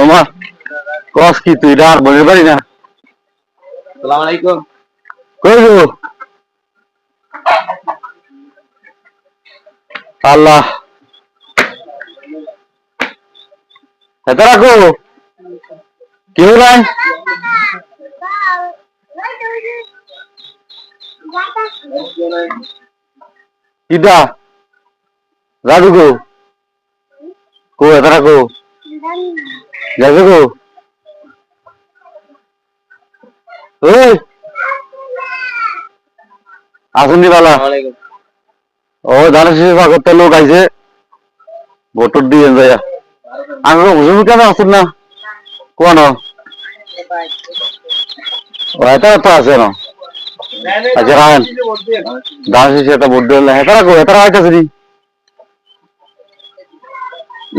ওমা কস কি তুই আর বলতে পারি না? সালাম আলাইকুম। কই গো? আল্লাহ। এত রাখো কেউ নাই কিটা রাজু গো। কো এত রাখো যাবে গো ওই আসুন বালা সালাম আলাইকুম ও ধানের শেষে করতে লোক আইছে। ভোটর দিয়ে যায় আমি হুজুর কেন আসুন না? কোন? ও এটা তো আছে না? আচ্ছা রাখেন। ধানের শেষে একটা ভোট দিলে হেতারা কো হেতারা আইতাছে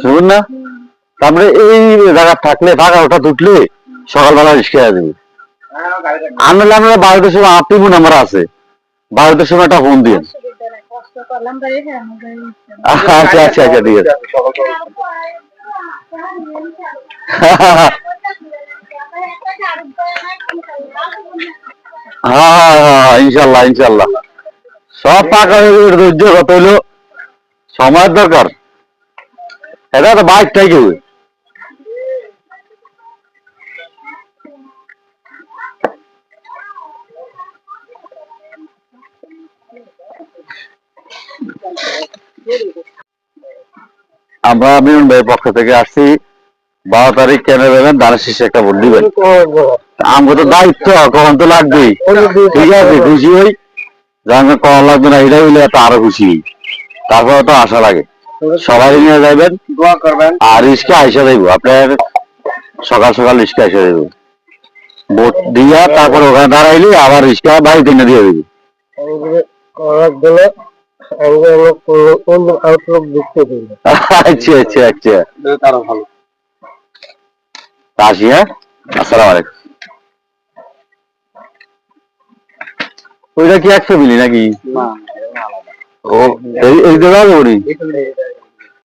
শুনুন না? তারপরে এই জায়গা থাকলে ফাঁকা ওটা উঠলে সকালবেলা রিস্কা দেবে আনলে আমরা বারোটার সময় আপনি আমার আছে। বারোটার সময় একটা ফোন দিয়ে আচ্ছা আচ্ছা আচ্ছা ঠিক আছে। হ্যাঁ হ্যাঁ হ্যাঁ ইনশাল্লাহ ইনশাল্লাহ। সব পাকা হয়ে ধৈর্য কত হইল। সময়ের দরকার। এটা তো বাইক টাইক আমরা মিলন ভাইয়ের পক্ষ থেকে আসছি। বারো তারিখ কেন দেবেন ধানের শীষে একটা ভোট দিবেন। আমাকে তো দায়িত্ব কখন তো লাগবেই। ঠিক আছে, খুশি হই। জানবে কখন লাগবে না এটা হইলে আরও খুশি তারপরে তো আশা লাগে। সবাই নিয়ে যাবেন দোয়া করবেন। আর রিস্কা আইসা দেব আপনার সকাল সকাল রিস্কা আইসা দেব ভোট দিয়া তারপর ওখানে দাঁড়াইলে আবার রিস্কা বাড়িতে এনে দিয়ে দেবে। গেলে অন্য আউটলুক দেখতে দিন আচ্ছা আচ্ছা আচ্ছা। তারও ভালো। আসি হ্যাঁ? আসসালামু আলাইকুম। ওইটা কি একশো মিলি নাকি? না ও এই করি এখানে